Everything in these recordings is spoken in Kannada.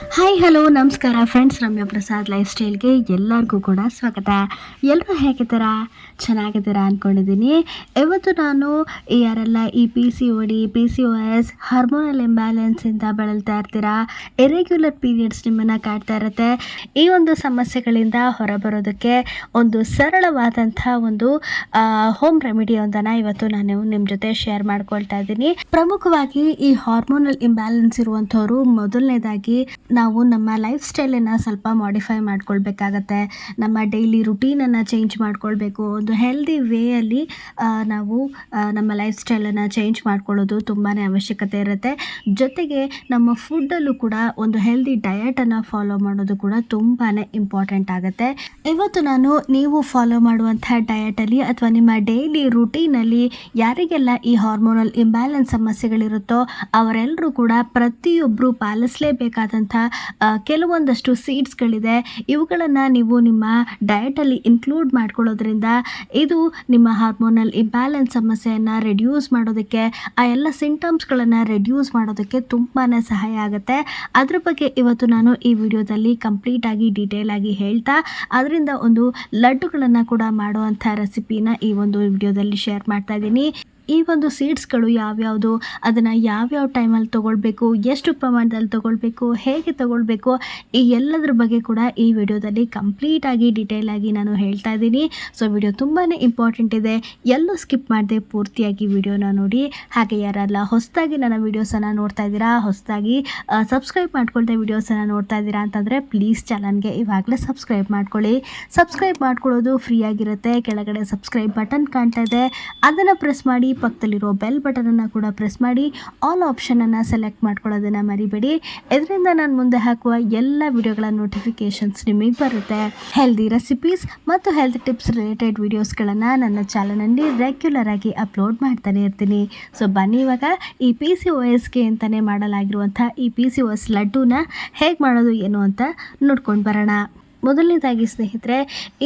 ಹಾಯ್ ಹಲೋ ನಮಸ್ಕಾರ ಫ್ರೆಂಡ್ಸ್ ರಮ್ಯಾ ಪ್ರಸಾದ್ ಲೈಫ್ ಸ್ಟೈಲ್ಗೆ ಎಲ್ಲರಿಗೂ ಕೂಡ ಸ್ವಾಗತ. ಎಲ್ಲರೂ ಹೇಗಿದ್ದೀರಾ? ಚೆನ್ನಾಗಿದ್ದೀರ ಅಂದ್ಕೊಂಡಿದ್ದೀನಿ ಇವತ್ತು ನಾನು ಯಾರೆಲ್ಲ ಈ P C O D P C O S hormonal ಇಂಬ್ಯಾಲೆನ್ಸಿಂದ ಬಳಲ್ತಾ ಇರ್ತೀರಾ? ಇರೆಗ್ಯುಲರ್ ಪೀರಿಯಡ್ಸ್ ನಿಮ್ಮನ್ನು ಕಾಡ್ತಾ ಇರುತ್ತೆ. ಈ ಒಂದು ಸಮಸ್ಯೆಗಳಿಂದ ಹೊರಬರೋದಕ್ಕೆ ಒಂದು ಸರಳವಾದಂಥ ಒಂದು ಹೋಮ್ ರೆಮಿಡಿಯೊಂದನ್ನು ಇವತ್ತು ನಾನು ನಿಮ್ಮ ಜೊತೆ ಶೇರ್ ಮಾಡ್ಕೊಳ್ತಾ ಇದ್ದೀನಿ. ಪ್ರಮುಖವಾಗಿ ಈ ಹಾರ್ಮೋನಲ್ ಇಂಬ್ಯಾಲೆನ್ಸ್ ಇರುವಂಥವ್ರು ಮೊದಲನೇದಾಗಿ ನಾವು ನಮ್ಮ ಲೈಫ್ ಸ್ಟೈಲನ್ನು ಸ್ವಲ್ಪ ಮಾಡಿಫೈ ಮಾಡ್ಕೊಳ್ಬೇಕಾಗತ್ತೆ. ನಮ್ಮ ಡೈಲಿ ರುಟೀನನ್ನು ಚೇಂಜ್ ಮಾಡ್ಕೊಳ್ಬೇಕು. ಒಂದು ಹೆಲ್ದಿ ವೇಯಲ್ಲಿ ನಾವು ನಮ್ಮ ಲೈಫ್ ಸ್ಟೈಲನ್ನು ಚೇಂಜ್ ಮಾಡ್ಕೊಳ್ಳೋದು ತುಂಬಾ ಅವಶ್ಯಕತೆ ಇರುತ್ತೆ. ಜೊತೆಗೆ ನಮ್ಮ ಫುಡ್ಡಲ್ಲೂ ಕೂಡ ಒಂದು ಹೆಲ್ದಿ ಡಯಟನ್ನು ಫಾಲೋ ಮಾಡೋದು ಕೂಡ ತುಂಬಾ ಇಂಪಾರ್ಟೆಂಟ್ ಆಗುತ್ತೆ. ಇವತ್ತು ನಾನು ನೀವು ಫಾಲೋ ಮಾಡುವಂಥ ಡಯಟಲ್ಲಿ ಅಥವಾ ನಿಮ್ಮ ಡೈಲಿ ರುಟೀನಲ್ಲಿ ಯಾರಿಗೆಲ್ಲ ಈ ಹಾರ್ಮೋನಲ್ ಇಂಬ್ಯಾಲೆನ್ಸ್ ಸಮಸ್ಯೆಗಳಿರುತ್ತೋ ಅವರೆಲ್ಲರೂ ಕೂಡ ಪ್ರತಿಯೊಬ್ಬರು ಪಾಲಿಸಲೇಬೇಕಾದಂಥ ಕೆಲವೊಂದಷ್ಟು ಸೀಡ್ಸ್ಗಳಿದೆ. ಇವುಗಳನ್ನು ನೀವು ನಿಮ್ಮ ಡಯಟಲ್ಲಿ ಇನ್ಕ್ಲೂಡ್ ಮಾಡ್ಕೊಳ್ಳೋದ್ರಿಂದ ಇದು ನಿಮ್ಮ ಹಾರ್ಮೋನಲ್ ಇಂಬ್ಯಾಲೆನ್ಸ್ ಸಮಸ್ಯೆಯನ್ನು ರೆಡ್ಯೂಸ್ ಮಾಡೋದಕ್ಕೆ, ಆ ಎಲ್ಲ ಸಿಂಟಮ್ಸ್ಗಳನ್ನು ರೆಡ್ಯೂಸ್ ಮಾಡೋದಕ್ಕೆ ತುಂಬಾ ಸಹಾಯ ಆಗುತ್ತೆ. ಅದ್ರ ಬಗ್ಗೆ ಇವತ್ತು ನಾನು ಈ ವಿಡಿಯೋದಲ್ಲಿ ಕಂಪ್ಲೀಟಾಗಿ ಡೀಟೇಲ್ ಆಗಿ ಹೇಳ್ತಾ, ಅದರಿಂದ ಒಂದು ಲಡ್ಡುಗಳನ್ನು ಕೂಡ ಮಾಡುವಂಥ ರೆಸಿಪಿನ ಈ ಒಂದು ವಿಡಿಯೋದಲ್ಲಿ ಶೇರ್ ಮಾಡ್ತಾ ಇದ್ದೀನಿ. ಈ ಒಂದು ಸೀಡ್ಸ್ಗಳು ಯಾವ್ಯಾವುದು, ಅದನ್ನು ಯಾವ್ಯಾವ ಟೈಮಲ್ಲಿ ತೊಗೊಳ್ಬೇಕು, ಎಷ್ಟು ಪ್ರಮಾಣದಲ್ಲಿ ತೊಗೊಳ್ಬೇಕು, ಹೇಗೆ ತೊಗೊಳ್ಬೇಕು, ಈ ಎಲ್ಲದ್ರ ಬಗ್ಗೆ ಕೂಡ ಈ ವಿಡಿಯೋದಲ್ಲಿ ಕಂಪ್ಲೀಟಾಗಿ ಆಗಿ ನಾನು ಹೇಳ್ತಾ ಇದ್ದೀನಿ. ಸೊ ವಿಡಿಯೋ ತುಂಬಾ ಇಂಪಾರ್ಟೆಂಟ್ ಇದೆ. ಎಲ್ಲೂ ಸ್ಕಿಪ್ ಮಾಡದೆ ಪೂರ್ತಿಯಾಗಿ ವಿಡಿಯೋನ ನೋಡಿ. ಹಾಗೆ ಯಾರೆಲ್ಲ ಹೊಸದಾಗಿ ನನ್ನ ವಿಡಿಯೋಸನ್ನು ನೋಡ್ತಾ ಇದ್ದೀರಾ, ಹೊಸದಾಗಿ ಸಬ್ಸ್ಕ್ರೈಬ್ ಮಾಡ್ಕೊಳ್ತಾ ವಿಡಿಯೋಸನ್ನು ನೋಡ್ತಾ ಇದ್ದೀರಾ ಅಂತಂದರೆ ಪ್ಲೀಸ್ ಚಾನಲ್ಗೆ ಇವಾಗಲೇ ಸಬ್ಸ್ಕ್ರೈಬ್ ಮಾಡ್ಕೊಳ್ಳಿ. ಸಬ್ಸ್ಕ್ರೈಬ್ ಮಾಡ್ಕೊಳ್ಳೋದು ಫ್ರೀ ಆಗಿರುತ್ತೆ. ಕೆಳಗಡೆ ಸಬ್ಸ್ಕ್ರೈಬ್ ಬಟನ್ ಕಾಣ್ತಾ ಇದೆ. ಅದನ್ನು ಪ್ರೆಸ್ ಮಾಡಿ ಪಕ್ಕದಲ್ಲಿರೋ ಬೆಲ್ ಬಟನನ್ನು ಕೂಡ ಪ್ರೆಸ್ ಮಾಡಿ ಆಲ್ ಆಪ್ಷನನ್ನು ಸೆಲೆಕ್ಟ್ ಮಾಡ್ಕೊಳ್ಳೋದನ್ನು ಮರಿಬೇಡಿ. ಇದರಿಂದ ನಾನು ಮುಂದೆ ಹಾಕುವ ಎಲ್ಲ ವಿಡಿಯೋಗಳ ನೋಟಿಫಿಕೇಷನ್ಸ್ ನಿಮಗೆ ಬರುತ್ತೆ. ಹೆಲ್ದಿ ರೆಸಿಪೀಸ್ ಮತ್ತು ಹೆಲ್ತ್ ಟಿಪ್ಸ್ ರಿಲೇಟೆಡ್ ವಿಡಿಯೋಸ್ಗಳನ್ನು ನನ್ನ ಚಾನಲಲ್ಲಿ ರೆಗ್ಯುಲರ್ ಆಗಿ ಅಪ್ಲೋಡ್ ಮಾಡ್ತಾನೆ ಇರ್ತೀನಿ. ಸೊ ಬನ್ನಿ ಇವಾಗ ಈ ಪಿ ಸಿ ಒ ಎಸ್ಗೆ ಅಂತಲೇ ಮಾಡಲಾಗಿರುವಂಥ ಈ ಪಿ ಸಿ ಒ ಎಸ್ ಲಡ್ಡೂನ ಹೇಗೆ ಮಾಡೋದು ಏನು ಅಂತ ನೋಡ್ಕೊಂಡು ಬರೋಣ. ಮೊದಲನೇದಾಗಿ ಸ್ನೇಹಿತರೆ,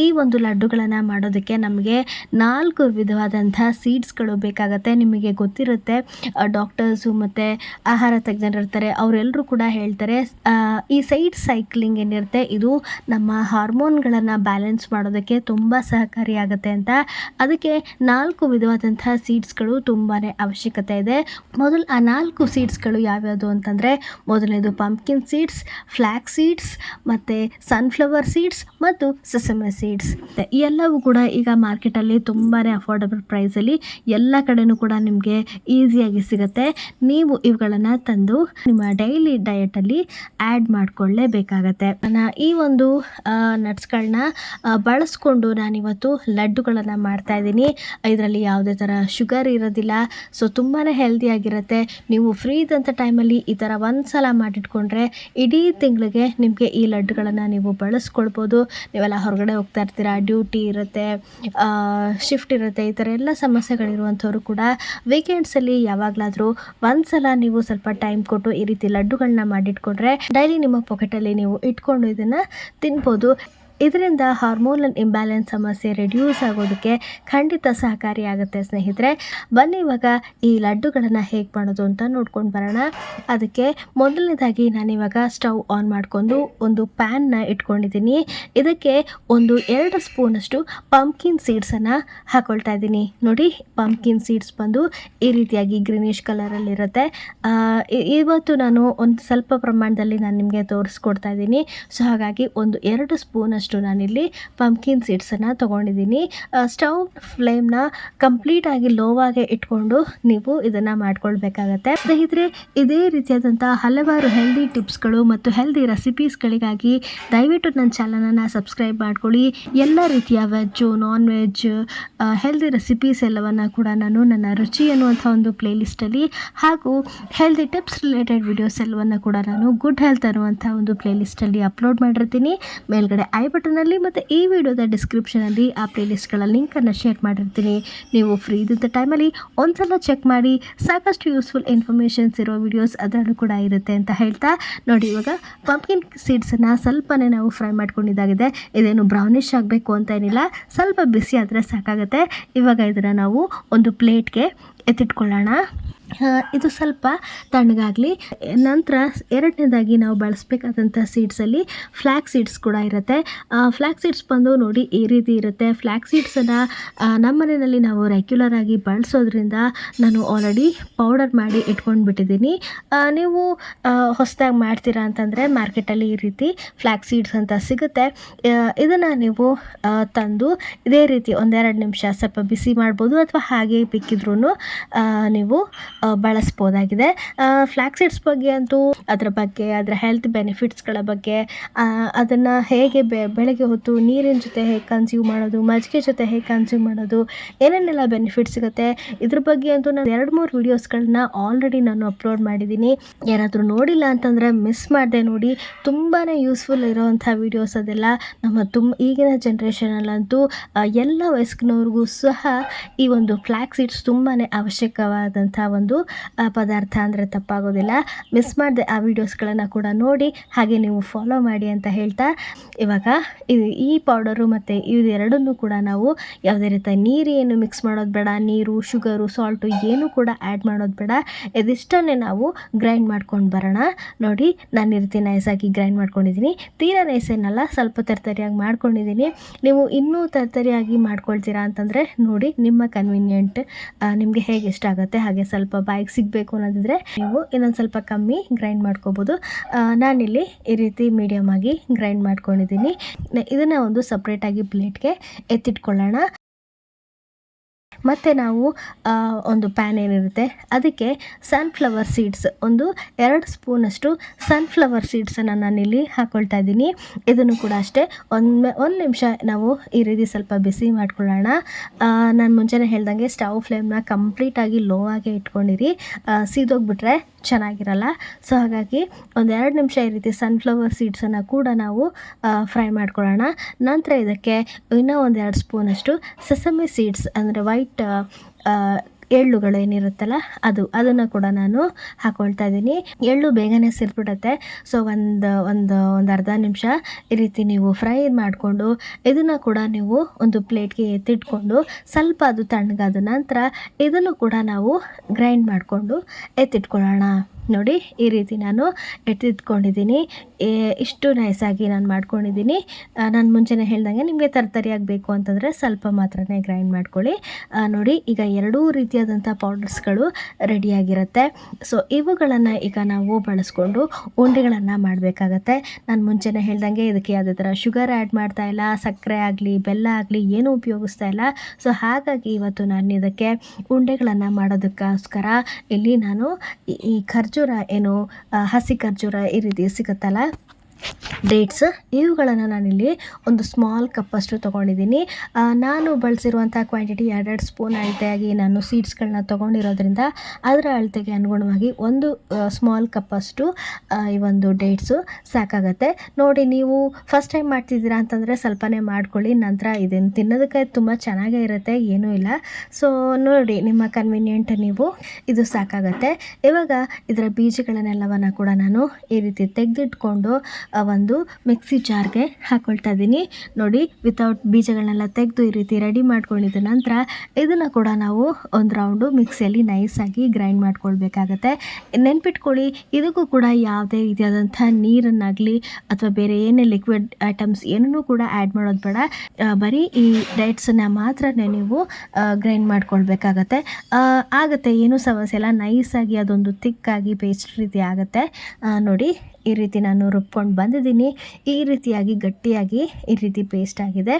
ಈ ಒಂದು ಲಡ್ಡುಗಳನ್ನು ಮಾಡೋದಕ್ಕೆ ನಮಗೆ ನಾಲ್ಕು ವಿಧವಾದಂಥ ಸೀಡ್ಸ್ಗಳು ಬೇಕಾಗತ್ತೆ. ನಿಮಗೆ ಗೊತ್ತಿರುತ್ತೆ ಡಾಕ್ಟರ್ಸು ಮತ್ತು ಆಹಾರ ತಜ್ಞರು ಇರ್ತಾರೆ ಅವರೆಲ್ಲರೂ ಕೂಡ ಹೇಳ್ತಾರೆ ಈ ಸೈಡ್ ಸೈಕ್ಲಿಂಗ್ ಏನಿರುತ್ತೆ, ಇದು ನಮ್ಮ ಹಾರ್ಮೋನ್ಗಳನ್ನು ಬ್ಯಾಲೆನ್ಸ್ ಮಾಡೋದಕ್ಕೆ ತುಂಬ ಸಹಕಾರಿಯಾಗುತ್ತೆ ಅಂತ. ಅದಕ್ಕೆ ನಾಲ್ಕು ವಿಧವಾದಂಥ ಸೀಡ್ಸ್ಗಳು ತುಂಬಾ ಅವಶ್ಯಕತೆ ಇದೆ. ಮೊದಲು, ಆ ನಾಲ್ಕು ಸೀಡ್ಸ್ಗಳು ಯಾವ್ಯಾವುದು ಅಂತಂದರೆ, ಮೊದಲನೇದು ಪಂಪ್ಕಿನ್ ಸೀಡ್ಸ್ ಫ್ಲ್ಯಾಕ್ ಸೀಡ್ಸ್ ಮತ್ತು ಸನ್ಫ್ಲವರ್ ಸೀಡ್ಸ್ ಮತ್ತು ಸೆಸಮೆ ಸೀಡ್ಸ್ ಎಲ್ಲವೂ ಕೂಡ ಈಗ ಮಾರ್ಕೆಟಲ್ಲಿ ತುಂಬಾ ಅಫೋರ್ಡಬಲ್ ಪ್ರೈಸಲ್ಲಿ ಎಲ್ಲ ಕಡೆಯೂ ಕೂಡ ನಿಮಗೆ ಈಸಿಯಾಗಿ ಸಿಗುತ್ತೆ. ನೀವು ಇವುಗಳನ್ನು ತಂದು ನಿಮ್ಮ ಡೈಲಿ ಡಯಟಲ್ಲಿ ಆ್ಯಡ್ ಮಾಡಿಕೊಳ್ಳೇಬೇಕಾಗತ್ತೆ. ನಾನು ಈ ಒಂದು ನಟ್ಸ್ಗಳನ್ನ ಬಳಸ್ಕೊಂಡು ನಾನಿವತ್ತು ಲಡ್ಡುಗಳನ್ನು ಮಾಡ್ತಾ ಇದ್ದೀನಿ. ಇದರಲ್ಲಿ ಯಾವುದೇ ಥರ ಶುಗರ್ ಇರೋದಿಲ್ಲ. ಸೊ ತುಂಬಾ ಹೆಲ್ದಿಯಾಗಿರುತ್ತೆ ನೀವು ಫ್ರೀ ಇದ್ದಂಥ ಟೈಮಲ್ಲಿ ಈ ಥರ ಒಂದು ಸಲ ಮಾಡಿಟ್ಕೊಂಡ್ರೆ ಇಡೀ ತಿಂಗಳಿಗೆ ನಿಮಗೆ ಈ ಲಡ್ಡುಗಳನ್ನು ನೀವು ಬಳಸ್ಕೊಳ್ಬೋದು ನೀವೆಲ್ಲ ಹೊರಗಡೆ ಹೋಗ್ತಾ ಇರ್ತೀರಾ ಡ್ಯೂಟಿ ಇರುತ್ತೆ ಶಿಫ್ಟ್ ಇರುತ್ತೆ, ಈ ಥರ ಎಲ್ಲ ಸಮಸ್ಯೆಗಳಿರುವಂಥವ್ರು ಕೂಡ ವೀಕೆಂಡ್ಸಲ್ಲಿ ಯಾವಾಗಲಾದರೂ ಒಂದು ಸಲ ನೀವು ಸ್ವಲ್ಪ ಟೈಮ್ ಕೊಟ್ಟು ಈ ರೀತಿ ಲಡ್ಡುಗಳನ್ನ ಮಾಡಿಟ್ಕೊಂಡ್ರೆ ಡೈಲಿ ನಿಮ್ಮ ಪಾಕೆಟಲ್ಲಿ ನೀವು ಇಟ್ಕೊಂಡು ಇದನ್ನು ತಿನ್ಬೋದು. ಇದರಿಂದ ಹಾರ್ಮೋನಲ್ ಇಂಬ್ಯಾಲೆನ್ಸ್ ಸಮಸ್ಯೆ ರೆಡ್ಯೂಸ್ ಆಗೋದಕ್ಕೆ ಖಂಡಿತ ಸಹಕಾರಿಯಾಗುತ್ತೆ ಸ್ನೇಹಿತರೆ. ಬನ್ನಿ ಇವಾಗ ಈ ಲಡ್ಡುಗಳನ್ನು ಹೇಗೆ ಮಾಡೋದು ಅಂತ ನೋಡ್ಕೊಂಡು ಬರೋಣ. ಅದಕ್ಕೆ ಮೊದಲನೇದಾಗಿ ನಾನಿವಾಗ ಸ್ಟವ್ ಆನ್ ಮಾಡಿಕೊಂಡು ಒಂದು ಪ್ಯಾನ್ನ ಇಟ್ಕೊಂಡಿದ್ದೀನಿ. ಇದಕ್ಕೆ ಒಂದು ಎರಡು ಸ್ಪೂನಷ್ಟು ಪಂಪ್ಕಿನ್ ಸೀಡ್ಸನ್ನು ಹಾಕೊಳ್ತಾ ಇದ್ದೀನಿ. ನೋಡಿ ಪಂಪ್ಕಿನ್ ಸೀಡ್ಸ್ ಬಂದು ಈ ರೀತಿಯಾಗಿ ಗ್ರೀನಿಶ್ ಕಲರಲ್ಲಿರುತ್ತೆ ಇವತ್ತು ನಾನು ಒಂದು ಸ್ವಲ್ಪ ಪ್ರಮಾಣದಲ್ಲಿ ನಾನು ನಿಮಗೆ ತೋರಿಸ್ಕೊಡ್ತಾ ಇದ್ದೀನಿ. ಸೊ, ಹಾಗಾಗಿ ಒಂದು ಎರಡು ಸ್ಪೂನಷ್ಟು ನಾನಿಲ್ಲಿ ಪಂಪ್ಕಿನ್ ಸೀಡ್ಸನ್ನು ತೊಗೊಂಡಿದ್ದೀನಿ. ಸ್ಟವ್ ಫ್ಲೇಮ್ನ ಕಂಪ್ಲೀಟಾಗಿ ಲೋವಾಗೆ ಇಟ್ಕೊಂಡು ನೀವು ಇದನ್ನು ಮಾಡ್ಕೊಳ್ಬೇಕಾಗತ್ತೆ. ಸ್ನೇಹಿತರೆ, ಇದೇ ರೀತಿಯಾದಂಥ ಹಲವಾರು ಹೆಲ್ದಿ ಟಿಪ್ಸ್ಗಳು ಮತ್ತು ಹೆಲ್ದಿ ರೆಸಿಪೀಸ್ಗಳಿಗಾಗಿ ದಯವಿಟ್ಟು ನನ್ನ ಚಾನಲನ್ನು ಸಬ್ಸ್ಕ್ರೈಬ್ ಮಾಡ್ಕೊಳ್ಳಿ. ಎಲ್ಲ ರೀತಿಯ veg non veg healthy recipes ಎಲ್ಲವನ್ನು ಕೂಡ ನಾನು ನನ್ನ ರುಚಿ ಅನ್ನುವಂಥ ಒಂದು ಪ್ಲೇಲಿಸ್ಟಲ್ಲಿ ಹಾಗೂ ಹೆಲ್ದಿ ಟಿಪ್ಸ್ ರಿಲೇಟೆಡ್ ವಿಡಿಯೋಸ್ ಎಲ್ಲವನ್ನು ಕೂಡ ನಾನು ಗುಡ್ ಹೆಲ್ತ್ ಅನ್ನುವಂಥ ಒಂದು ಪ್ಲೇಲಿಸ್ಟಲ್ಲಿ ಅಪ್ಲೋಡ್ ಮಾಡಿರ್ತೀನಿ. ಮೇಲ್ಗಡೆ ಐ ಬಟನಲ್ಲಿ ಮತ್ತು ಈ ವಿಡಿಯೋದ ಡಿಸ್ಕ್ರಿಪ್ಷನಲ್ಲಿ ಆ ಪ್ಲೇಲಿಸ್ಟ್ಗಳ ಲಿಂಕನ್ನು ಶೇರ್ ಮಾಡಿರ್ತೀನಿ. ನೀವು ಫ್ರೀ ಇದ್ದಂಥ ಟೈಮಲ್ಲಿ ಒಂದ್ಸಲ ಚೆಕ್ ಮಾಡಿ ಸಾಕಷ್ಟು ಯೂಸ್ಫುಲ್ ಇನ್ಫಾರ್ಮೇಷನ್ಸ್ ಇರೋ ವಿಡಿಯೋಸ್ ಅದರಲ್ಲೂ ಕೂಡ ಇರುತ್ತೆ ಅಂತ ಹೇಳ್ತಾ. ನೋಡಿ ಇವಾಗ ಪಂಪ್ಕಿನ್ ಸೀಡ್ಸನ್ನು ಸ್ವಲ್ಪನೇ ನಾವು ಫ್ರೈ ಮಾಡ್ಕೊಂಡಿದ್ದಾಗಿದೆ. ಇದೇನು ಬ್ರೌನಿಶ್ ಆಗಬೇಕು ಅಂತ ಏನಿಲ್ಲ. ಸ್ವಲ್ಪ ಬಿಸಿ ಆದರೆ ಸಾಕಾಗುತ್ತೆ. ಇವಾಗ ಇದನ್ನು ನಾವು ಒಂದು ಪ್ಲೇಟ್ಗೆ ಎತ್ತಿಟ್ಕೊಳ್ಳೋಣ. ಇದು ಸ್ವಲ್ಪ ತಣ್ಣಗಾಗಲಿ. ನಂತರ ಎರಡನೇದಾಗಿ ನಾವು ಬಳಸಬೇಕಾದಂಥ ಸೀಡ್ಸಲ್ಲಿ ಫ್ಲ್ಯಾಕ್ ಸೀಡ್ಸ್ ಕೂಡ ಇರುತ್ತೆ. ಫ್ಲ್ಯಾಕ್ ಸೀಡ್ಸ್ ಬಂದು ನೋಡಿ ಈ ರೀತಿ ಇರುತ್ತೆ. ಫ್ಲ್ಯಾಕ್ ಸೀಡ್ಸನ್ನು ನಮ್ಮ ಮನೆಯಲ್ಲಿ ನಾವು ರೆಗ್ಯುಲರ್ ಆಗಿ ಬಳಸೋದ್ರಿಂದ ನಾನು ಆಲ್ರೆಡಿ ಪೌಡರ್ ಮಾಡಿ ಇಟ್ಕೊಂಡು ಬಿಟ್ಟಿದ್ದೀನಿ ನೀವು ಹೊಸದಾಗಿ ಮಾಡ್ತೀರಾ ಅಂತಂದರೆ ಮಾರ್ಕೆಟಲ್ಲಿ ಈ ರೀತಿ ಫ್ಲ್ಯಾಕ್ ಸೀಡ್ಸ್ ಅಂತ ಸಿಗುತ್ತೆ. ಇದನ್ನು ನೀವು ತಂದು ಇದೇ ರೀತಿ ಒಂದೆರಡು ನಿಮಿಷ ಸ್ವಲ್ಪ ಬಿಸಿ ಮಾಡ್ಬೋದು ಅಥವಾ ಹಾಗೆ ಬೇಕಿದ್ರೂ ನೀವು ಬಳಸ್ಬೋದಾಗಿದೆ. ಫ್ಲ್ಯಾಕ್ ಸೀಡ್ಸ್ ಬಗ್ಗೆ ಅಂತೂ ಅದರ ಬಗ್ಗೆ, ಅದರ ಹೆಲ್ತ್ ಬೆನಿಫಿಟ್ಸ್ಗಳ ಬಗ್ಗೆ ಅದನ್ನು ಹೇಗೆ ಬೆ ಬೆಳಗ್ಗೆ ಹೊತ್ತು ನೀರಿನ ಜೊತೆ ಹೇಗೆ ಕನ್ಸ್ಯೂಮ್ ಮಾಡೋದು, ಮಜ್ಜಿಗೆ ಜೊತೆ ಹೇಗೆ ಕನ್ಸ್ಯೂಮ್ ಮಾಡೋದು, ಏನೇನೆಲ್ಲ ಬೆನಿಫಿಟ್ ಸಿಗುತ್ತೆ, ಇದ್ರ ಬಗ್ಗೆ ಅಂತೂ ನಾನು ಎರಡು ಮೂರು ವೀಡಿಯೋಸ್ಗಳನ್ನ ಆಲ್ರೆಡಿ ನಾನು ಅಪ್ಲೋಡ್ ಮಾಡಿದ್ದೀನಿ. ಯಾರಾದರೂ ನೋಡಿಲ್ಲ ಅಂತಂದರೆ ಮಿಸ್ ಮಾಡಿದೆ ನೋಡಿ. ತುಂಬಾ ಯೂಸ್ಫುಲ್ ಇರೋವಂಥ ವೀಡಿಯೋಸ್ ಅದೆಲ್ಲ. ನಮ್ಮ ತುಂಬ ಈಗಿನ ಜನ್ರೇಷನಲ್ಲಂತೂ ಎಲ್ಲ ವಯಸ್ಕನವ್ರಿಗೂ ಸಹ ಈ ಒಂದು ಫ್ಲ್ಯಾಕ್ ಸೀಡ್ಸ್ ತುಂಬಾ ಅವಶ್ಯಕವಾದಂಥ ಒಂದು ಆ, ಪದಾರ್ಥ ಅಂದರೆ ತಪ್ಪಾಗೋದಿಲ್ಲ. ಮಿಸ್ ಮಾಡಿದೆ ಆ ವೀಡಿಯೋಸ್ಗಳನ್ನು ಕೂಡ ನೋಡಿ ಹಾಗೆ ನೀವು ಫಾಲೋ ಮಾಡಿ ಅಂತ ಹೇಳ್ತಾ ಇವಾಗ ಈ ಪೌಡರು ಮತ್ತು ಇದೆರಡನ್ನೂ ಕೂಡ ನಾವು ಯಾವುದೇ ರೀತಿಯ ನೀರೇನು ಮಿಕ್ಸ್ ಮಾಡೋದು ಬೇಡ ನೀರು ಶುಗರು ಸಾಲ್ಟು ಏನೂ ಕೂಡ ಆ್ಯಡ್ ಮಾಡೋದು ಬೇಡ. ಇದಿಷ್ಟನ್ನೇ ನಾವು ಗ್ರೈಂಡ್ ಮಾಡ್ಕೊಂಡು ಬರೋಣ. ನೋಡಿ ನಾನು ಈ ರೀತಿ ನೈಸಾಗಿ ಗ್ರೈಂಡ್ ಮಾಡ್ಕೊಂಡಿದ್ದೀನಿ. ತೀರಾ ಏನಲ್ಲ ಸ್ವಲ್ಪ ತರ್ತರಿಯಾಗಿ ಮಾಡ್ಕೊಂಡಿದ್ದೀನಿ. ನೀವು ಇನ್ನೂ ತರ್ತರಿಯಾಗಿ ಮಾಡ್ಕೊಳ್ತೀರಾ ಅಂತಂದರೆ ನೋಡಿ ನಿಮ್ಮ ಕನ್ವೀನಿಯೆಂಟ್ ನಿಮಗೆ ಹೇಗೆ ಇಷ್ಟ ಆಗುತ್ತೆ ಹಾಗೆ ಸ್ವಲ್ಪ ಬಾಯಿಗೆ ಸಿಗಬೇಕು ಅನ್ನೋದಿದ್ರೆ ನೀವು ಇನ್ನೊಂದು ಸ್ವಲ್ಪ ಕಮ್ಮಿ ಗ್ರೈಂಡ್ ಮಾಡ್ಕೋಬೋದು. ನಾನಿಲ್ಲಿ ಈ ರೀತಿ ಮೀಡಿಯಮ್ ಆಗಿ ಗ್ರೈಂಡ್ ಮಾಡ್ಕೊಂಡಿದ್ದೀನಿ. ಇದನ್ನು ಒಂದು ಸಪ್ರೇಟಾಗಿ ಪ್ಲೇಟ್ಗೆ ಎತ್ತಿಟ್ಕೊಳ್ಳೋಣ. ಮತ್ತು ನಾವು ಒಂದು ಪ್ಯಾನ್ ಏನಿರುತ್ತೆ, ಅದಕ್ಕೆ ಸನ್ಫ್ಲವರ್ ಸೀಡ್ಸ್ ಒಂದು ಎರಡು ಸ್ಪೂನಷ್ಟು ಸನ್ಫ್ಲವರ್ ಸೀಡ್ಸನ್ನು ನಾನಿಲ್ಲಿ ಹಾಕ್ಕೊಳ್ತಾ ಇದ್ದೀನಿ. ಇದನ್ನು ಕೂಡ ಅಷ್ಟೇ ಒಂದು ಒಂದು ನಿಮಿಷ ನಾವು ಈ ರೀತಿ ಸ್ವಲ್ಪ ಬಿಸಿ ಮಾಡ್ಕೊಳ್ಳೋಣ. ನಾನು ಮುಂಚೆನೇ ಹೇಳ್ದಂಗೆ ಸ್ಟವ್ ಫ್ಲೇಮ್ನ ಕಂಪ್ಲೀಟಾಗಿ ಲೋ ಆಗಿ ಇಟ್ಕೊಂಡಿರಿ. ಸೀದೋಗ್ಬಿಟ್ರೆ ಚೆನ್ನಾಗಿರಲ್ಲ. ಸೊ ಹಾಗಾಗಿ ಒಂದು ಎರಡು ನಿಮಿಷ ಈ ರೀತಿ ಸನ್ಫ್ಲವರ್ ಸೀಡ್ಸನ್ನು ಕೂಡ ನಾವು ಫ್ರೈ ಮಾಡ್ಕೊಳ್ಳೋಣ. ನಂತರ ಇದಕ್ಕೆ ಇನ್ನೂ ಒಂದು ಎರಡು ಸ್ಪೂನಷ್ಟು ಸೆಸಮಿ ಸೀಡ್ಸ್ ಅಂದರೆ ವೈಟ್ ಎಳ್ಳುಗಳು ಏನಿರುತ್ತಲ್ಲ ಅದು, ಅದನ್ನು ಕೂಡ ನಾನು ಹಾಕ್ಕೊಳ್ತಾ ಇದ್ದೀನಿ. ಎಳ್ಳು ಬೇಗನೆ ಸಿರ್ಬಿಡುತ್ತೆ ಸೊ ಒಂದು ಒಂದು ಒಂದು ಅರ್ಧ ನಿಮಿಷ ಈ ರೀತಿ ನೀವು ಫ್ರೈ ಮಾಡಿಕೊಂಡು ಇದನ್ನು ಕೂಡ ನೀವು ಒಂದು ಪ್ಲೇಟ್ಗೆ ಎತ್ತಿಟ್ಕೊಂಡು ಸ್ವಲ್ಪ ಅದು ತಣ್ಣಗಾದ ನಂತರ ಇದನ್ನು ಕೂಡ ನಾವು ಗ್ರೈಂಡ್ ಮಾಡಿಕೊಂಡು ಎತ್ತಿಟ್ಕೊಳ್ಳೋಣ. ನೋಡಿ, ಈ ರೀತಿ ನಾನು ಎತ್ತಿಟ್ಕೊಂಡಿದ್ದೀನಿ. ಇಷ್ಟು ನೈಸಾಗಿ ನಾನು ಮಾಡ್ಕೊಂಡಿದ್ದೀನಿ. ನಾನು ಮುಂಚೆನೇ ಹೇಳ್ದಂಗೆ ನಿಮಗೆ ತರ್ತರಿಯಾಗಿ ಬೇಕು ಅಂತಂದರೆ ಸ್ವಲ್ಪ ಮಾತ್ರನೇ ಗ್ರೈಂಡ್ ಮಾಡ್ಕೊಳ್ಳಿ. ನೋಡಿ, ಈಗ ಎರಡೂ ರೀತಿಯಾದಂಥ ಪೌಡರ್ಸ್ಗಳು ರೆಡಿಯಾಗಿರುತ್ತೆ ಸೊ ಇವುಗಳನ್ನು ಈಗ ನಾವು ಬಳಸ್ಕೊಂಡು ಉಂಡೆಗಳನ್ನು ಮಾಡಬೇಕಾಗತ್ತೆ. ನಾನು ಮುಂಚೆನೇ ಹೇಳ್ದಂಗೆ ಇದಕ್ಕೆ ಯಾವುದೇ ಥರ ಶುಗರ್ ಆ್ಯಡ್ ಮಾಡ್ತಾ ಇಲ್ಲ, ಸಕ್ಕರೆ ಆಗಲಿ, ಬೆಲ್ಲ ಆಗಲಿ, ಏನೂ ಉಪಯೋಗಿಸ್ತಾ ಇಲ್ಲ. ಸೊ ಹಾಗಾಗಿ ಇವತ್ತು ನಾನು ಇದಕ್ಕೆ ಉಂಡೆಗಳನ್ನು ಮಾಡೋದಕ್ಕೋಸ್ಕರ ಇಲ್ಲಿ ನಾನು ಈ- ಖರ್ಜೂರ ಏನು ಹಸಿ ಖರ್ಜೂರ ಈ ರೀತಿ ಸಿಗುತ್ತಲ್ಲ ಡೇಟ್ಸ್ ಇವುಗಳನ್ನು ನಾನಿಲ್ಲಿ ಒಂದು ಸ್ಮಾಲ್ ಕಪ್ಪಷ್ಟು ತೊಗೊಂಡಿದ್ದೀನಿ. ನಾನು ಬಳಸಿರುವಂಥ ಕ್ವಾಂಟಿಟಿ ಎರಡೆರಡು ಸ್ಪೂನ್ ಅಳತೆಯಾಗಿ ನಾನು ಸೀಡ್ಸ್ಗಳನ್ನ ತೊಗೊಂಡಿರೋದ್ರಿಂದ ಅದರ ಅಳತೆಗೆ ಅನುಗುಣವಾಗಿ ಒಂದು ಸ್ಮಾಲ್ ಕಪ್ಪಷ್ಟು ಈ ಒಂದು ಡೇಟ್ಸು ಸಾಕಾಗತ್ತೆ. ನೋಡಿ, ನೀವು ಫಸ್ಟ್ ಟೈಮ್ ಮಾಡ್ತಿದ್ದೀರಾ ಅಂತಂದರೆ ಸ್ವಲ್ಪನೇ ಮಾಡ್ಕೊಳ್ಳಿ, ನಂತರ ಇದನ್ನು ತಿನ್ನೋದಕ್ಕೆ ತುಂಬ ಚೆನ್ನಾಗೇ ಇರುತ್ತೆ, ಏನೂ ಇಲ್ಲ. ಸೊ ನೋಡಿ, ನಿಮ್ಮ ಕನ್ವೀನಿಯೆಂಟ್ ನೀವು ಇದು ಸಾಕಾಗತ್ತೆ. ಇವಾಗ ಇದರ ಬೀಜಗಳನ್ನೆಲ್ಲವನ್ನು ಕೂಡ ನಾನು ಈ ರೀತಿ ತೆಗೆದಿಟ್ಕೊಂಡು ಒಂದು ಮಿಕ್ಸಿ ಜಾರ್ಗೆ ಹಾಕ್ಕೊಳ್ತಾ ಇದ್ದೀನಿ ನೋಡಿ ವಿತೌಟ್ ಬೀಜಗಳನ್ನೆಲ್ಲ ತೆಗೆದು ಈ ರೀತಿ ರೆಡಿ ಮಾಡ್ಕೊಂಡಿದ್ದ ನಂತರ ಇದನ್ನು ಕೂಡ ನಾವು ಒಂದು ರೌಂಡು ಮಿಕ್ಸಿಯಲ್ಲಿ ನೈಸಾಗಿ ಗ್ರೈಂಡ್ ಮಾಡ್ಕೊಳ್ಬೇಕಾಗತ್ತೆ. ನೆನ್ಪಿಟ್ಕೊಳ್ಳಿ, ಇದಕ್ಕೂ ಕೂಡ ಯಾವುದೇ ರೀತಿಯಾದಂಥ ನೀರನ್ನಾಗಲಿ ಅಥವಾ ಬೇರೆ ಏನೇ ಲಿಕ್ವಿಡ್ ಐಟಮ್ಸ್ ಏನೂ ಕೂಡ ಆ್ಯಡ್ ಮಾಡೋದು ಬೇಡ. ಬರೀ ಈ ಡೇಟ್ಸನ್ನು ಮಾತ್ರ ನೀವು ಗ್ರೈಂಡ್ ಮಾಡ್ಕೊಳ್ಬೇಕಾಗತ್ತೆ. ಆಗುತ್ತೆ, ಏನೂ ಸಮಸ್ಯೆ ಇಲ್ಲ. ನೈಸಾಗಿ ಅದೊಂದು ತಿಕ್ಕಾಗಿ ಪೇಸ್ಟ್ ರೀತಿ ಆಗುತ್ತೆ. ನೋಡಿ ಈ ರೀತಿ ನಾನು ರುಬ್ಕೊಂಡು ಬಂದಿದ್ದೀನಿ. ಈ ರೀತಿಯಾಗಿ ಗಟ್ಟಿಯಾಗಿ ಈ ರೀತಿ ಪೇಸ್ಟ್ ಆಗಿದೆ.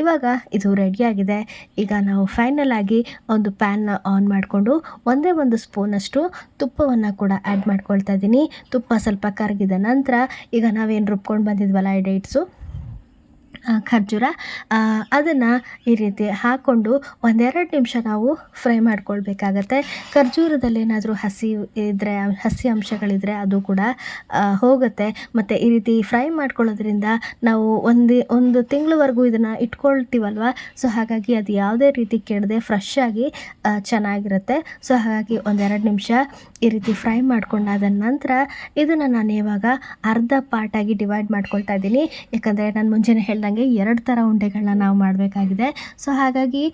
ಇವಾಗ ಇದು ರೆಡಿಯಾಗಿದೆ ಈಗ ನಾವು ಫೈನಲ್ ಆಗಿ ಒಂದು ಪ್ಯಾನ್ನ ಆನ್ ಮಾಡಿಕೊಂಡು ಒಂದೇ ಒಂದು ಸ್ಪೂನಷ್ಟು ತುಪ್ಪವನ್ನು ಕೂಡ ಆ್ಯಡ್ ಮಾಡ್ಕೊಳ್ತಾ ಇದ್ದೀನಿ. ತುಪ್ಪ ಸ್ವಲ್ಪ ಕರಗಿದ ನಂತರ ಈಗ ನಾವೇನು ರುಬ್ಕೊಂಡು ಬಂದಿದ್ವಲ್ಲ ಈ ಡೇಟ್ಸು ಖರ್ಜೂರ ಅದನ್ನು ಈ ರೀತಿ ಹಾಕ್ಕೊಂಡು ಒಂದೆರಡು ನಿಮಿಷ ನಾವು ಫ್ರೈ ಮಾಡ್ಕೊಳ್ಬೇಕಾಗತ್ತೆ. ಖರ್ಜೂರದಲ್ಲಿ ಏನಾದರೂ ಹಸಿ ಇದ್ದರೆ ಹಸಿ ಅಂಶಗಳಿದ್ದರೆ ಅದು ಕೂಡ ಹೋಗುತ್ತೆ. ಮತ್ತು ಈ ರೀತಿ ಫ್ರೈ ಮಾಡ್ಕೊಳ್ಳೋದ್ರಿಂದ ನಾವು ಒಂದು ಒಂದು ತಿಂಗಳವರೆಗೂ ಇದನ್ನು ಇಟ್ಕೊಳ್ತೀವಲ್ವ? ಸೊ, ಹಾಗಾಗಿ ಅದು ಯಾವುದೇ ರೀತಿ ಕೆಡದೆ ಫ್ರೆಶ್ ಆಗಿ ಚೆನ್ನಾಗಿರುತ್ತೆ. ಸೊ, ಹಾಗಾಗಿ ಒಂದೆರಡು ನಿಮಿಷ ಈ ರೀತಿ ಫ್ರೈ ಮಾಡ್ಕೊಂಡಾದ ನಂತರ ಇದನ್ನು ನಾನು ಇವಾಗ ಅರ್ಧ ಪಾರ್ಟಾಗಿ ಡಿವೈಡ್ ಮಾಡ್ಕೊಳ್ತಾ ಇದ್ದೀನಿ. ಯಾಕಂದರೆ ನಾನು ಮುಂಚೆನೇ ಹೇಳ್ದಂಗೆ ಎರಡು ಥರ ಉಂಡೆಗಳನ್ನ ನಾವು ಮಾಡಬೇಕಾಗಿದೆ. ಸೊ ಹಾಗಾಗಿ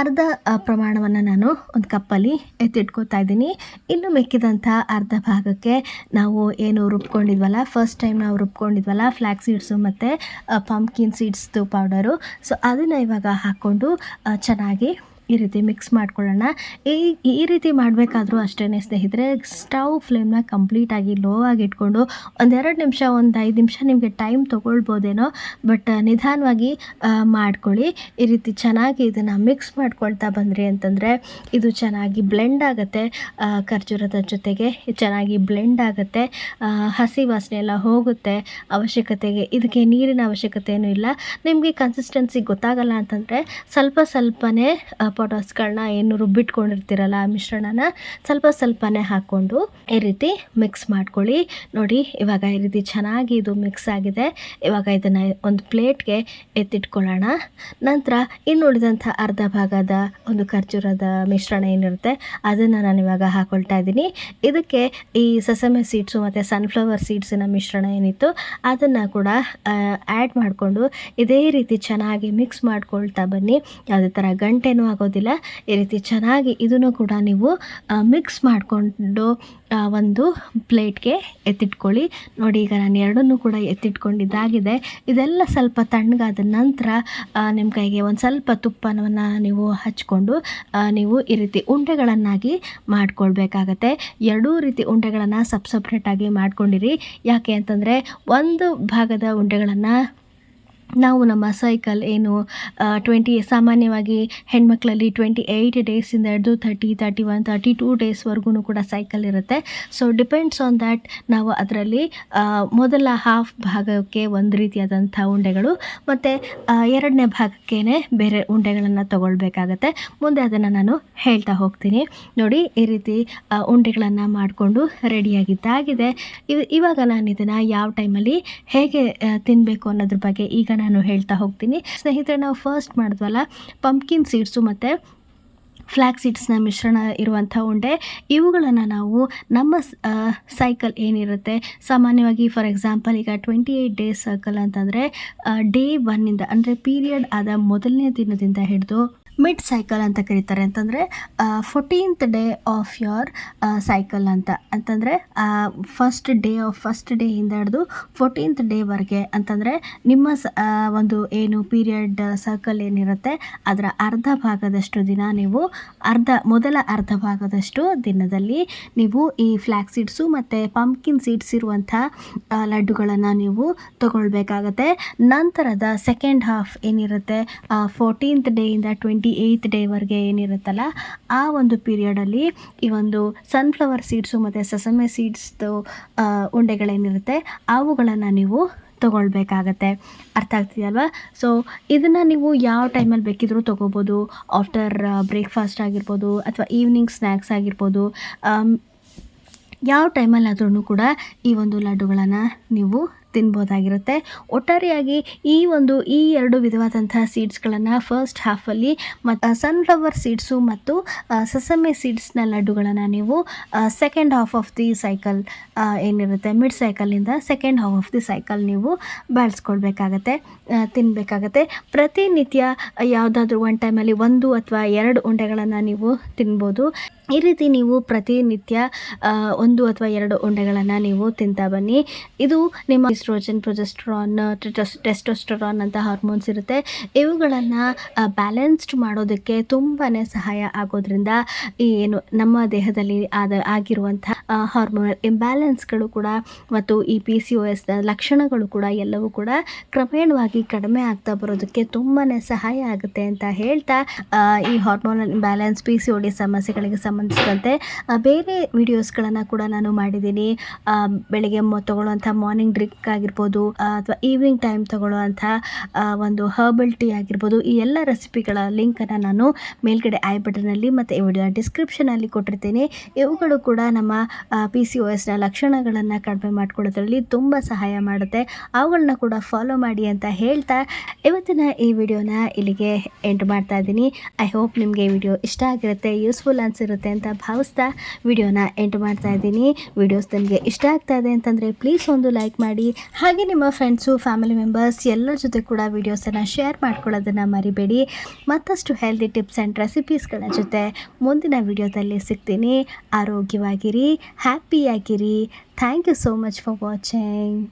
ಅರ್ಧ ಪ್ರಮಾಣವನ್ನು ನಾನು ಒಂದು ಕಪ್ಪಲ್ಲಿ ಎತ್ತಿಟ್ಕೋತಾ ಇದ್ದೀನಿ. ಇನ್ನು ಮೆಕ್ಕಿದಂಥ ಅರ್ಧ ಭಾಗಕ್ಕೆ ನಾವು ಏನು ರುಬ್ಕೊಂಡಿದ್ವಲ್ಲ ಫಸ್ಟ್ ಟೈಮ್ ನಾವು ರುಬ್ಕೊಂಡಿದ್ವಲ್ಲ ಫ್ಲ್ಯಾಕ್ ಸೀಡ್ಸು ಮತ್ತು ಪಂಪ್ಕಿನ್ ಸೀಡ್ಸ್ದು ಪೌಡರು ಸೊ ಅದನ್ನು ಇವಾಗ ಹಾಕ್ಕೊಂಡು ಚೆನ್ನಾಗಿ ಈ ರೀತಿ ಮಿಕ್ಸ್ ಮಾಡ್ಕೊಳ್ಳೋಣ. ಈ ಈ ರೀತಿ ಮಾಡಬೇಕಾದ್ರೂ ಅಷ್ಟೇ ಸ್ನೇಹಿತರೆ ಸ್ಟವ್ ಫ್ಲೇಮ್ನ ಕಂಪ್ಲೀಟಾಗಿ ಲೋ ಆಗಿ ಇಟ್ಕೊಂಡು ಒಂದೆರಡು ನಿಮಿಷ, ಒಂದು ಐದು ನಿಮಿಷ ನಿಮಗೆ ಟೈಮ್ ತೊಗೊಳ್ಬೋದೇನೋ ಬಟ್ ನಿಧಾನವಾಗಿ ಮಾಡ್ಕೊಳ್ಳಿ. ಈ ರೀತಿ ಚೆನ್ನಾಗಿ ಇದನ್ನು ಮಿಕ್ಸ್ ಮಾಡ್ಕೊಳ್ತಾ ಬಂದ್ರಿ ಅಂತಂದರೆ ಇದು ಚೆನ್ನಾಗಿ ಬ್ಲೆಂಡ್ ಆಗುತ್ತೆ. ಖರ್ಜೂರದ ಜೊತೆಗೆ ಚೆನ್ನಾಗಿ ಬ್ಲೆಂಡ್ ಆಗುತ್ತೆ. ಹಸಿ ವಾಸನೆ ಎಲ್ಲ ಹೋಗುತ್ತೆ. ಅವಶ್ಯಕತೆಗೆ, ಇದಕ್ಕೆ ನೀರಿನ ಅವಶ್ಯಕತೆಯೂ ಇಲ್ಲ. ನಿಮಗೆ ಕನ್ಸಿಸ್ಟೆನ್ಸಿ ಗೊತ್ತಾಗಲ್ಲ ಅಂತಂದರೆ ಸ್ವಲ್ಪ ಸ್ವಲ್ಪನೇ ಪೊಟಾಸ್ಗಳನ್ನ ಏನು ರುಬ್ಬಿಟ್ಕೊಂಡಿರ್ತೀರಲ್ಲ ಆ ಮಿಶ್ರಣನ, ಸ್ವಲ್ಪ ಸ್ವಲ್ಪನೇ ಹಾಕ್ಕೊಂಡು ಈ ರೀತಿ ಮಿಕ್ಸ್ ಮಾಡ್ಕೊಳ್ಳಿ. ನೋಡಿ, ಇವಾಗ ಈ ರೀತಿ ಚೆನ್ನಾಗಿ ಇದು ಮಿಕ್ಸ್ ಆಗಿದೆ. ಇವಾಗ ಇದನ್ನು ಒಂದು ಪ್ಲೇಟ್ಗೆ ಎತ್ತಿಟ್ಕೊಳ್ಳೋಣ. ನಂತರ ಇನ್ನುಳಿದಂಥ ಅರ್ಧ ಭಾಗದ ಒಂದು ಖರ್ಜೂರದ ಮಿಶ್ರಣ ಏನಿರುತ್ತೆ, ಅದನ್ನು ನಾನು ಇವಾಗ ಹಾಕೊಳ್ತಾ ಇದ್ದೀನಿ. ಇದಕ್ಕೆ ಈ ಸಸಮೆ ಸೀಡ್ಸು ಮತ್ತು ಸನ್ಫ್ಲವರ್ ಸೀಡ್ಸಿನ ಮಿಶ್ರಣ ಏನಿತ್ತು ಅದನ್ನು ಕೂಡ ಆ್ಯಡ್ ಮಾಡಿಕೊಂಡು ಇದೇ ರೀತಿ ಚೆನ್ನಾಗಿ ಮಿಕ್ಸ್ ಮಾಡ್ಕೊಳ್ತಾ ಬನ್ನಿ. ಯಾವುದೇ ಥರ ಗಂಟೆನೂ ಆಗೋದಿಲ್ಲ ಈ ರೀತಿ ಚೆನ್ನಾಗಿ ಇದನ್ನು ಕೂಡ ನೀವು ಮಿಕ್ಸ್ ಮಾಡಿಕೊಂಡು ಒಂದು ಪ್ಲೇಟ್ಗೆ ಎತ್ತಿಟ್ಕೊಳ್ಳಿ. ನೋಡಿ, ಈಗ ನಾನು ಎರಡನ್ನೂ ಕೂಡ ಎತ್ತಿಟ್ಕೊಂಡಿದ್ದಾಗಿದೆ. ಇದೆಲ್ಲ ಸ್ವಲ್ಪ ತಣ್ಣಗಾದ ನಂತರ ನಿಮ್ಮ ಕೈಗೆ ಒಂದು ಸ್ವಲ್ಪ ತುಪ್ಪವನ್ನು ನೀವು ಹಚ್ಕೊಂಡು ನೀವು ಈ ರೀತಿ ಉಂಡೆಗಳನ್ನಾಗಿ ಮಾಡ್ಕೊಳ್ಬೇಕಾಗತ್ತೆ. ಎರಡೂ ರೀತಿ ಉಂಡೆಗಳನ್ನು ಸಪ್ ಸಪ್ರೇಟಾಗಿ ಮಾಡ್ಕೊಂಡಿರಿ. ಯಾಕೆ ಅಂತಂದರೆ, ಒಂದು ಭಾಗದ ಉಂಡೆಗಳನ್ನು ನಾವು ನಮ್ಮ ಸೈಕಲ್ ಏನು ಟ್ವೆಂಟಿ ಸಾಮಾನ್ಯವಾಗಿ ಹೆಣ್ಮಕ್ಳಲ್ಲಿ ಟ್ವೆಂಟಿ ಏಯ್ಟ್ ಡೇಸಿಂದ ಹಿಡಿದು thirty thirty one thirty two ಡೇಸ್ವರೆಗೂ ಕೂಡ ಸೈಕಲ್ ಇರುತ್ತೆ. ಸೊ ಡಿಪೆಂಡ್ಸ್ ಆನ್ ದ್ಯಾಟ್ ನಾವು ಅದರಲ್ಲಿ ಮೊದಲ ಹಾಫ್ ಭಾಗಕ್ಕೆ ಒಂದು ರೀತಿಯಾದಂಥ ಉಂಡೆಗಳು ಮತ್ತು ಎರಡನೇ ಭಾಗಕ್ಕೇ ಬೇರೆ ಉಂಡೆಗಳನ್ನು ತಗೊಳ್ಬೇಕಾಗತ್ತೆ. ಮುಂದೆ ಅದನ್ನು ನಾನು ಹೇಳ್ತಾ ಹೋಗ್ತೀನಿ. ನೋಡಿ, ಈ ರೀತಿ ಉಂಡೆಗಳನ್ನು ಮಾಡಿಕೊಂಡು ರೆಡಿಯಾಗಿದ್ದಾಗಿದೆ. ಇವ್- ಇವಾಗ ನಾನು ಇದನ್ನು ಯಾವ ಟೈಮಲ್ಲಿ ಹೇಗೆ ತಿನ್ನಬೇಕು ಅನ್ನೋದ್ರ ಬಗ್ಗೆ ಈಗ ಹೇಳ್ತಾ ಹೋಗ್ತೀನಿ. ಸ್ನೇಹಿತರೆ, ನಾವು ಫಸ್ಟ್ ಮಾಡಿದ್ವಲ್ಲ ಪಂಪ್ಕಿನ್ ಸೀಡ್ಸು ಮತ್ತು ಫ್ಲ್ಯಾಕ್ ಸೀಡ್ಸ್ನ ಮಿಶ್ರಣ ಇರುವಂಥ ಉಂಡೆ. ಇವುಗಳನ್ನು ನಾವು ನಮ್ಮ ಸೈಕಲ್ ಏನಿರುತ್ತೆ? ಸಾಮಾನ್ಯವಾಗಿ ಫಾರ್ ಎಕ್ಸಾಂಪಲ್ ಈಗ ಟ್ವೆಂಟಿ ಏಯ್ಟ್ ಡೇಸ್ ಸರ್ಕಲ್ ಅಂತಂದರೆ ಡೇ ಒನ್ನಿಂದ ಅಂದರೆ ಪೀರಿಯಡ್ ಆದ ಮೊದಲನೇ ದಿನದಿಂದ ಹಿಡಿದು ಮಿಡ್ ಸೈಕಲ್ ಅಂತ ಕರೀತಾರೆ. ಅಂತಂದರೆ fourteenth day of your cycle ಅಂತ. ಅಂತಂದರೆ ಫಸ್ಟ್ ಡೇ ಆಫ್ ಫಸ್ಟ್ ಡೇಯಿಂದ ಹಿಡಿದು ಫೋರ್ಟೀನ್ತ್ ಡೇವರೆಗೆ ಅಂತಂದರೆ, ನಿಮ್ಮ ಒಂದು ಏನು ಪೀರಿಯಡ್ ಸರ್ಕಲ್ ಏನಿರುತ್ತೆ, ಅದರ ಅರ್ಧ ಭಾಗದಷ್ಟು ದಿನ ನೀವು ಅರ್ಧ, ಮೊದಲ ಅರ್ಧ ಭಾಗದಷ್ಟು ದಿನದಲ್ಲಿ ನೀವು ಈ ಫ್ಲ್ಯಾಕ್ ಸೀಡ್ಸು ಮತ್ತು ಪಂಪ್ಕಿನ್ ಸೀಡ್ಸ್ ಇರುವಂಥ ಲಡ್ಡುಗಳನ್ನು ನೀವು ತಗೊಳ್ಬೇಕಾಗತ್ತೆ. ನಂತರದ ಸೆಕೆಂಡ್ ಹಾಫ್ ಏನಿರುತ್ತೆ ಫೋರ್ಟೀನ್ತ್ ಡೇಯಿಂದ ಟ್ವೆಂಟಿ ಏಯ್ತ್ ಡೇವರೆಗೆ ಏನಿರುತ್ತಲ್ಲ, ಆ ಒಂದು ಪೀರಿಯಡಲ್ಲಿ ಈ ಒಂದು ಸನ್ಫ್ಲವರ್ ಸೀಡ್ಸು ಮತ್ತು ಸಸಮೆ ಸೀಡ್ಸ್ದು ಉಂಡೆಗಳೇನಿರುತ್ತೆ, ಅವುಗಳನ್ನು ನೀವು ತೊಗೊಳ್ಬೇಕಾಗತ್ತೆ. ಅರ್ಥ ಆಗ್ತಿದೆಯಲ್ವಾ ಸೊ ಇದನ್ನು ನೀವು ಯಾವ ಟೈಮಲ್ಲಿ ಬೇಕಿದ್ರೂ ತೊಗೋಬೋದು. ಆಫ್ಟರ್ ಬ್ರೇಕ್ಫಾಸ್ಟ್ ಆಗಿರ್ಬೋದು ಅಥವಾ ಈವ್ನಿಂಗ್ ಸ್ನ್ಯಾಕ್ಸ್ ಆಗಿರ್ಬೋದು ಯಾವ ಟೈಮಲ್ಲಾದ್ರೂ ಕೂಡ ಈ ಒಂದು ಲಡ್ಡುಗಳನ್ನು ನೀವು ತಿನ್ಬೋದಾಗಿರುತ್ತೆ. ಒಟ್ಟಾರೆಯಾಗಿ ಈ ಒಂದು ಈ ಎರಡು ವಿಧವಾದಂತಹ ಸೀಡ್ಸ್ಗಳನ್ನು ಫಸ್ಟ್ ಹಾಫಲ್ಲಿ ಮತ್ತು ಸನ್ಫ್ಲವರ್ ಸೀಡ್ಸು ಮತ್ತು ಸಸಮೆ ಸೀಡ್ಸ್ನ ಲಡ್ಡುಗಳನ್ನು ನೀವು second half of the cycle ಏನಿರುತ್ತೆ mid ಸೈಕಲಿಂದ second half of the cycle ನೀವು ಬಳಸ್ಕೊಳ್ಬೇಕಾಗತ್ತೆ ತಿನ್ನಬೇಕಾಗತ್ತೆ ಪ್ರತಿನಿತ್ಯ ಯಾವುದಾದ್ರೂ ಒನ್ ಟೈಮಲ್ಲಿ ಒಂದು ಅಥವಾ ಎರಡು ಉಂಡೆಗಳನ್ನು ನೀವು ತಿನ್ಬೋದು. ಈ ರೀತಿ ನೀವು ಪ್ರತಿನಿತ್ಯ ಒಂದು ಅಥವಾ ಎರಡು ಉಂಡೆಗಳನ್ನು ನೀವು ತಿಂತಾ ಬನ್ನಿ. ಇದು ನಿಮ್ಮ ಇಸ್ಟ್ರೋಜನ್ ಪ್ರೊಜೆಸ್ಟ್ರಾನ್ ಟೆಸ್ಟೋಸ್ಟರಾನ್ ಅಂತ ಹಾರ್ಮೋನ್ಸ್ ಇರುತ್ತೆ. ಇವುಗಳನ್ನು ಬ್ಯಾಲೆನ್ಸ್ಡ್ ಮಾಡೋದಕ್ಕೆ ತುಂಬಾ ಸಹಾಯ ಆಗೋದ್ರಿಂದ ಈ ಏನು ನಮ್ಮ ದೇಹದಲ್ಲಿ ಆದ, ಆಗಿರುವಂಥ ಹಾರ್ಮೋನಲ್ ಇಂಬ್ಯಾಲೆನ್ಸ್ಗಳು ಕೂಡ ಮತ್ತು ಈ ಪಿ ಸಿ ಒ ಎಸ್ನ ಲಕ್ಷಣಗಳು ಕೂಡ ಎಲ್ಲವೂ ಕೂಡ ಕ್ರಮೇಣವಾಗಿ ಕಡಿಮೆ ಆಗ್ತಾ ಬರೋದಕ್ಕೆ ತುಂಬಾ ಸಹಾಯ ಆಗುತ್ತೆ ಅಂತ ಹೇಳ್ತಾ ಈ hormonal imbalance P C O D ಸಮಸ್ಯೆಗಳಿಗೆ ಸಂಬಂಧಿಸಿದಂತೆ ಬೇರೆ ವಿಡಿಯೋಸ್ಗಳನ್ನು ಕೂಡ ನಾನು ಮಾಡಿದ್ದೀನಿ. ಬೆಳಗ್ಗೆ ತಗೊಳ್ಳುವಂಥ ಮಾರ್ನಿಂಗ್ ಡ್ರಿಂಕ್ ಆಗಿರ್ಬೋದು ಅಥವಾ ಈವ್ನಿಂಗ್ ಟೈಮ್ ತಗೊಳ್ಳುವಂಥ ಒಂದು ಹರ್ಬಲ್ ಟೀ ಆಗಿರ್ಬೋದು, ಈ ಎಲ್ಲ ರೆಸಿಪಿಗಳ ಲಿಂಕನ್ನು ನಾನು ಮೇಲ್ಗಡೆ ಐ ಬಟನಲ್ಲಿ ಮತ್ತು ಈ ವಿಡಿಯೋ ಡಿಸ್ಕ್ರಿಪ್ಷನಲ್ಲಿ ಕೊಟ್ಟಿರ್ತೀನಿ. ಇವುಗಳು ಕೂಡ ನಮ್ಮ ಪಿ ಸಿ ಒ ಎಸ್ನ ಲಕ್ಷಣಗಳನ್ನು ಕಡಿಮೆ ಮಾಡಿಕೊಳ್ಳೋದ್ರಲ್ಲಿ ತುಂಬ ಸಹಾಯ ಮಾಡುತ್ತೆ. ಅವುಗಳನ್ನ ಕೂಡ ಫಾಲೋ ಮಾಡಿ ಅಂತ ಹೇಳ್ತಾ, ಇವತ್ತಿನ ಈ ವಿಡಿಯೋನ ಇಲ್ಲಿಗೆ ಎಂಡ್ ಮಾಡ್ತಾ ಇದ್ದೀನಿ. ಐ ಹೋಪ್ ನಿಮಗೆ ವಿಡಿಯೋ ಇಷ್ಟ ಆಗಿರುತ್ತೆ, ಯೂಸ್ಫುಲ್ ಅನಿಸಿರುತ್ತೆ. ಅಂತ ಭಾವಿಸ್ತಾ ವಿಡಿಯೋನ ಎಂಟು ಮಾಡ್ತಾ ಇದ್ದೀನಿ. ವಿಡಿಯೋಸ್ ನಿಮಗೆ ಇಷ್ಟ ಆಗ್ತಾ ಇದೆ ಅಂತಂದರೆ ಪ್ಲೀಸ್ ಒಂದು ಲೈಕ್ ಮಾಡಿ. ಹಾಗೆ ನಿಮ್ಮ ಫ್ರೆಂಡ್ಸು ಫ್ಯಾಮಿಲಿ ಮೆಂಬರ್ಸ್ ಎಲ್ಲರ ಜೊತೆ ಕೂಡ ವಿಡಿಯೋಸನ್ನು ಶೇರ್ ಮಾಡ್ಕೊಳ್ಳೋದನ್ನು ಮರಿಬೇಡಿ. ಮತ್ತಷ್ಟು ಹೆಲ್ದಿ ಟಿಪ್ಸ್ ಆ್ಯಂಡ್ ರೆಸಿಪೀಸ್ಗಳ ಜೊತೆ ಮುಂದಿನ ವಿಡಿಯೋದಲ್ಲಿ ಸಿಗ್ತೀನಿ. ಆರೋಗ್ಯವಾಗಿರಿ ಹ್ಯಾಪಿಯಾಗಿರಿ thank you so much for watching